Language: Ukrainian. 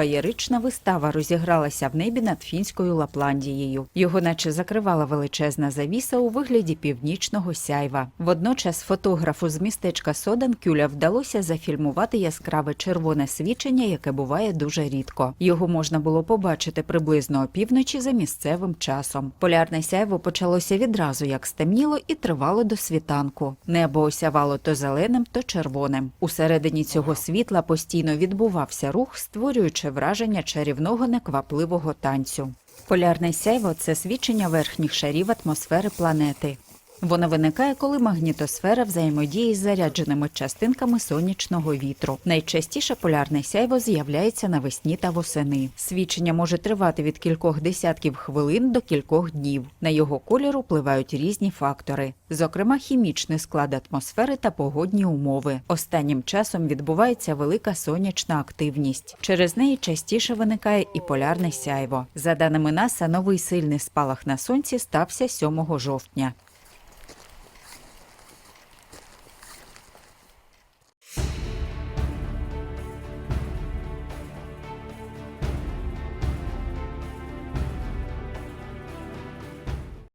Феєрична вистава розігралася в небі над фінською Лапландією. Його наче закривала величезна завіса у вигляді північного сяйва. Водночас фотографу з містечка Соданкюля вдалося зафільмувати яскраве червоне свічення, яке буває дуже рідко. Його можна було побачити приблизно опівночі за місцевим часом. Полярне сяйво почалося відразу, як стемніло, і тривало до світанку. Небо осявало то зеленим, то червоним. Усередині цього світла постійно відбувався рух, створюючи враження чарівного неквапливого танцю. Полярне сяйво це свідчення верхніх шарів атмосфери планети. Воно виникає, коли магнітосфера взаємодіє з зарядженими частинками сонячного вітру. Найчастіше полярне сяйво з'являється навесні та восени. Свідчення може тривати від кількох десятків хвилин до кількох днів. На його колір впливають різні фактори, зокрема хімічний склад атмосфери та погодні умови. Останнім часом відбувається велика сонячна активність. Через неї частіше виникає і полярне сяйво. За даними НАСА, новий сильний спалах на сонці стався 7 жовтня.